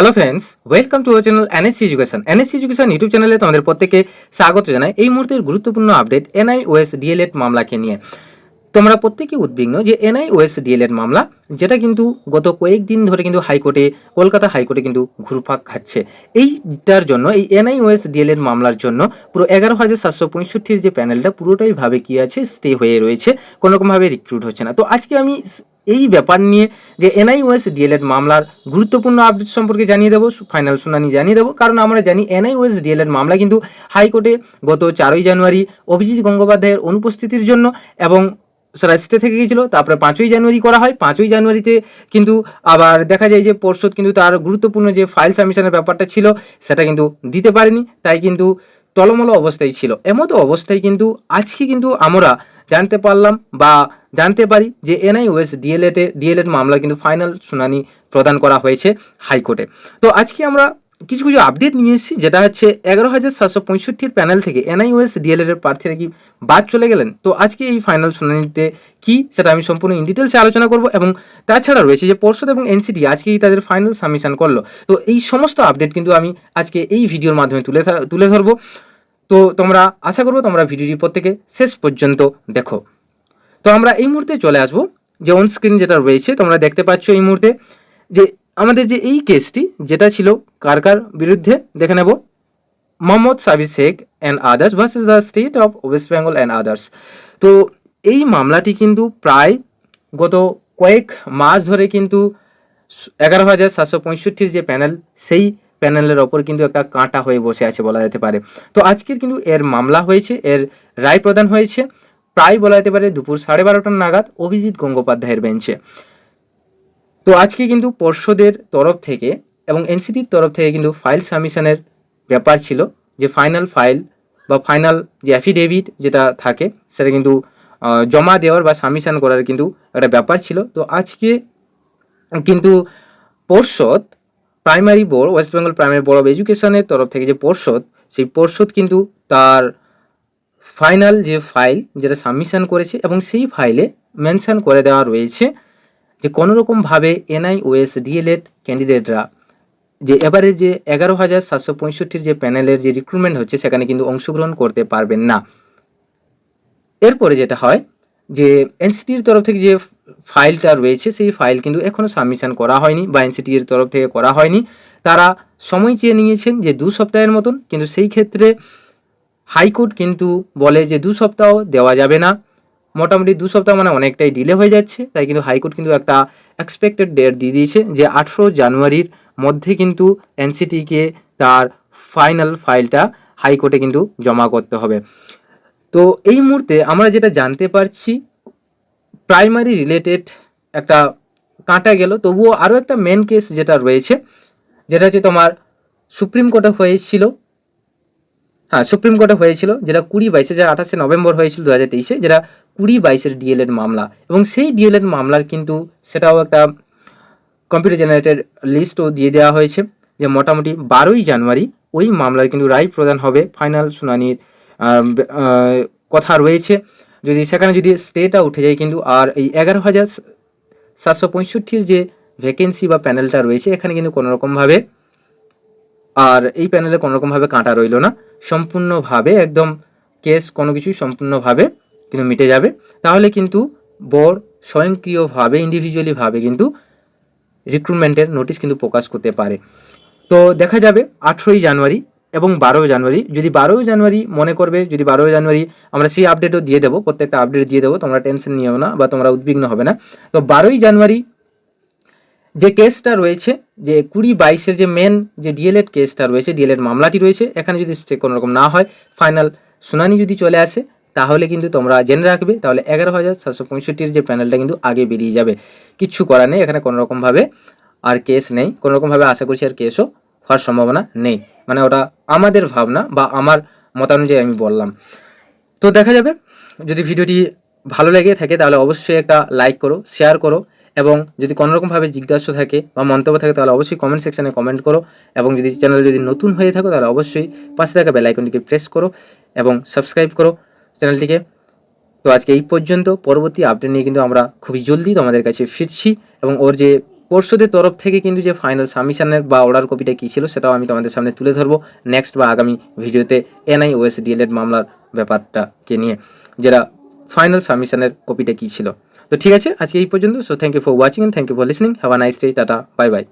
Hello friends welcome to our channel NSC education NSC education YouTube চ্যানেলে তোমাদের প্রত্যেকে স্বাগত জানাই। এই মুহূর্তের গুরুত্বপূর্ণ আপডেট এনআই এনআইওএস ডিএলএড মামলাকে নিয়ে। তোমরা প্রত্যেকেই উদ্বিগ্ন যে এনআই এনআইওএস ডিএলএড মামলা, যেটা কিন্তু গত কয়েকদিন ধরে কিন্তু হাইকোর্টে, কলকাতা হাইকোর্টে কিন্তু ঘুরপাক খাচ্ছে। এইটার জন্য, এই এনআই এনআইওএস ডিএলএড মামলার জন্য পুরো এগারো হাজার সাতশো পঁয়ষট্টির যে প্যানেলটা পুরোটাই ভাবে কি আছে স্টে হয়ে রয়েছে, কোনোরকমভাবে রিক্রুট হচ্ছে না। তো আজকে আমি এই ব্যাপার নিয়ে যে এনআইওএস ডিএলএড মামলার গুরুত্বপূর্ণ আপডেট সম্পর্কে জানিয়ে দেবো, ফাইনাল শুনানি জানিয়ে দেবো। কারণ আমরা জানি এনআইওএস ডিএলএড মামলা কিন্তু হাইকোর্টে গত চারই জানুয়ারি অভিজিৎ গঙ্গোপাধ্যায়ের অনুপস্থিতির জন্য এবং স্টে থেকে গিয়েছিল, তারপরে পাঁচই জানুয়ারি করা হয়। পাঁচই জানুয়ারিতে কিন্তু আবার দেখা যায় যে পর্ষদ কিন্তু তার গুরুত্বপূর্ণ যে ফাইল সাবমিশনের ব্যাপারটা ছিল, সেটা কিন্তু দিতে পারেনি। তাই কিন্তু টলমলো অবস্থায় ছিল। এমতো অবস্থায় কিন্তু আজকে কিন্তু আমরা জানতে পারলাম বা জানতে পারি যে এনআইওএস ডিএলএডে ডিএলএড মামলা কিন্তু ফাইনাল শুনানি প্রদান করা হয়েছে হাইকোর্টে। তো আজকে আমরা কিছু কিছু আপডেট নিয়ে এসেছি, যেটা হচ্ছে এগারো হাজার সাতশো পঁয়ষট্টির প্যানেল থেকে এনআইওএস ডিএলএড প্রার্থীরা কি বাদ চলে গেলেন? তো আজকে এই ফাইনাল শুনানিতে কি সেটা আমি সম্পূর্ণ ইন ডিটেলসে আলোচনা করব এবং তাছাড়া রয়েছে যে পর্ষদ এবং এনসিটি আজকেই তাদের ফাইনাল সাবমিশন করল। তো এই সমস্ত আপডেট কিন্তু আমি আজকে এই ভিডিওর মাধ্যমে তুলে তুলে ধরবো। তো তোমরা আশা করব তোমরা ভিডিওটি প্রত্যেকে শেষ পর্যন্ত দেখো। তো আমরা এই মুহূর্তে চলে আসব, যে অন স্ক্রিন যেটা রয়েছে, তোমরা দেখতে পাচ্ছ এই মুহূর্তে যে আমাদের যে এই কেসটি যেটা ছিল কার কার বিরুদ্ধে, দেখে নেব। Mohammad Sabi Sheikh and others versus the state of West Bengal and others তো এই মামলাটি কিন্তু প্রায় গত কয়েক মাস ধরে কিন্তু এগারো হাজার সাতশো পঁয়ষট্টির যে প্যানেল সেই প্যানেলের ওপর কিন্তু একটা কাঁটা হয়ে বসে আছে বলা যেতে পারে। তো আজকের কিন্তু এর মামলা হয়েছে, এর রায় প্রদান হয়েছে প্রায় বলা যেতে পারে দুপুর সাড়ে বারোটার নাগাদ অভিজিৎ গঙ্গোপাধ্যায়ের বেঞ্চে। তো আজকে কিন্তু পর্ষদের তরফ থেকে এবং এনসিটির তরফ থেকে কিন্তু ফাইল সাবমিশনের ব্যাপার ছিল, যে ফাইনাল ফাইল বা ফাইনাল যে অ্যাফিডেভিট যেটা থাকে, সেটা কিন্তু জমা দেওয়ার বা সাবমিশন করার কিন্তু একটা ব্যাপার ছিল। তো আজকে কিন্তু পর্ষদ primary board West Bengal primary board of এডুকেশনের তরফ থেকে যে পর্ষদ, সেই পর্ষদ কিন্তু তার ফাইনাল যে ফাইল যেটা সাবমিশন করেছে এবং সেই ফাইলে মেনশন করে দেওয়া রয়েছে যে কোনো রকমভাবে এনআইওএস ডিএলএড ক্যান্ডিডেটরা যে এবারে যে এগারো হাজার সাতশো পঁয়ষট্টির যে প্যানেলের যে রিক্রুটমেন্ট হচ্ছে, সেখানে কিন্তু অংশগ্রহণ করতে পারবেন না। এরপরে যেটা হয় যে এনসিটির তরফ থেকে যে ফাইলটা রয়েছে, সেই ফাইল কিন্তু এখনও সাবমিশন করা হয়নি, বা এনসিটির তরফ থেকে করা হয়নি। তারা সময় চেয়ে নিয়েছেন যে দু সপ্তাহের মতন, কিন্তু সেই ক্ষেত্রে হাইকোর্ট কিন্তু বলে যে দু সপ্তাহ দেওয়া যাবে না। মোটামুটি দু সপ্তাহ মানে অনেকটাই ডিলে হয়ে যাচ্ছে, তাই কিন্তু হাইকোর্ট কিন্তু একটা এক্সপেক্টেড ডেট দিয়ে দিয়েছে যে আঠেরো জানুয়ারির মধ্যে কিন্তু এনসিটিকে তার ফাইনাল ফাইলটা হাইকোর্টে কিন্তু জমা করতে হবে। তো এই মুহূর্তে আমরা যেটা জানতে পারছি প্রাইমারি রিলেটেড একটা কাঁটা গেল, তবুও আরও একটা মেন কেস যেটা রয়েছে, যেটা হচ্ছে তোমার সুপ্রিম কোর্টে হয়েছিল হ্যাঁ সুপ্রিম কোর্টে হয়েছিল যেটা কুড়ি বাইশে, যেটা আঠাশে নভেম্বর হয়েছিল দু হাজার তেইশে, যেটা কুড়ি বাইশের ডিএলএড মামলা। এবং সেই ডিএলএড মামলার কিন্তু সেটাও একটা কম্পিউটার জেনারেটেড লিস্টও দিয়ে দেওয়া হয়েছে যে মোটামুটি বারোই জানুয়ারি ওই মামলার কিন্তু রায় প্রদান হবে ফাইনাল শুনানির কথা রয়েছে। যদি সেখানে যদি স্টেটা উঠে যায় কিন্তু আর এই এগারো হাজার সাতশো পঁয়ষট্টির যে ভ্যাকেন্সি বা প্যানেলটা রয়েছে, এখানে কিন্তু কোনো রকমভাবে আর এই প্যানেলে কোনো রকমভাবে কাঁটা রইল না। সম্পূর্ণভাবে একদম কেস কোনো কিছুই সম্পূর্ণভাবে কিন্তু মিটে যাবে। তাহলে কিন্তু বোর্ড স্বয়ংক্রিয়ভাবে ইন্ডিভিজুয়ালিভাবে কিন্তু রিক্রুটমেন্টের নোটিশ কিন্তু প্রকাশ করতে পারে। তো দেখা যাবে আঠেরোই জানুয়ারি এবং বারোই জানুয়ারি। যদি বারোই জানুয়ারি মনে করবে, যদি বারোই জানুয়ারি আমরা সেই আপডেটও দিয়ে দেবো, প্রত্যেকটা আপডেট দিয়ে দেবো, তোমরা টেনশন নিও না বা তোমরা উদ্বিগ্ন হবে না। তো বারোই জানুয়ারি যে কেসটা রয়েছে, যে কুড়ি বাইশের যে মেন যে ডিএলএড কেসটা রয়েছে ডিএলএড মামলাটি রয়েছে, এখানে যদি স্টে কোনো রকম না হয় ফাইনাল শুনানি যদি চলে আসে, তাহলে কিন্তু তোমরা জেনে রাখবে, তাহলে এগারো হাজার সাতশো পঁয়ষট্টির যে প্যানেলটা কিন্তু আগে বেরিয়ে যাবে। কিচ্ছু করার নেই, এখানে কোনো রকমভাবে আর কেস নেই কোনো রকমভাবে আশা করছি আর কেসও হওয়ার সম্ভাবনা নেই। মানে ওটা আমাদের ভাবনা বা আমার মতানুযায়ী আমি বললাম। তো দেখা যাবে, যদি ভিডিওটি ভালো লেগে থাকে তাহলে অবশ্যই একটা লাইক করো শেয়ার করো এবং যদি কোনো রকমভাবে জিজ্ঞাসা থাকে বা মন্তব্য থাকে তাহলে অবশ্যই কমেন্ট সেকশানে কমেন্ট করো এবং যদি চ্যানেল যদি নতুন হয়ে থাকো তাহলে অবশ্যই পাশে থাকা বেল আইকনটিকে প্রেস করো এবং সাবস্ক্রাইব করো চ্যানেলটিকে তো আজকে এই পর্যন্ত, পরবর্তী আপডেট নিয়ে কিন্তু আমরা খুবই জলদি তোমাদের কাছে ফিরছি এবং ওর যে পর্ষদের তরফ থেকে কিন্তু যে ফাইনাল সাবমিশনের বা অর্ডার কপিটা কী ছিল, সেটাও আমি তোমাদের সামনে তুলে ধরবো নেক্সট বা আগামী ভিডিওতে এনআই ওএস ডিএলএড মামলার ব্যাপারটাকে নিয়ে, যেটা ফাইনাল সাবমিশনের কপিটা কী ছিল। তো ঠিক আছে, আজকে এই পর্যন্ত। So thank you for watching thank you for listening have a nice day tata bye bye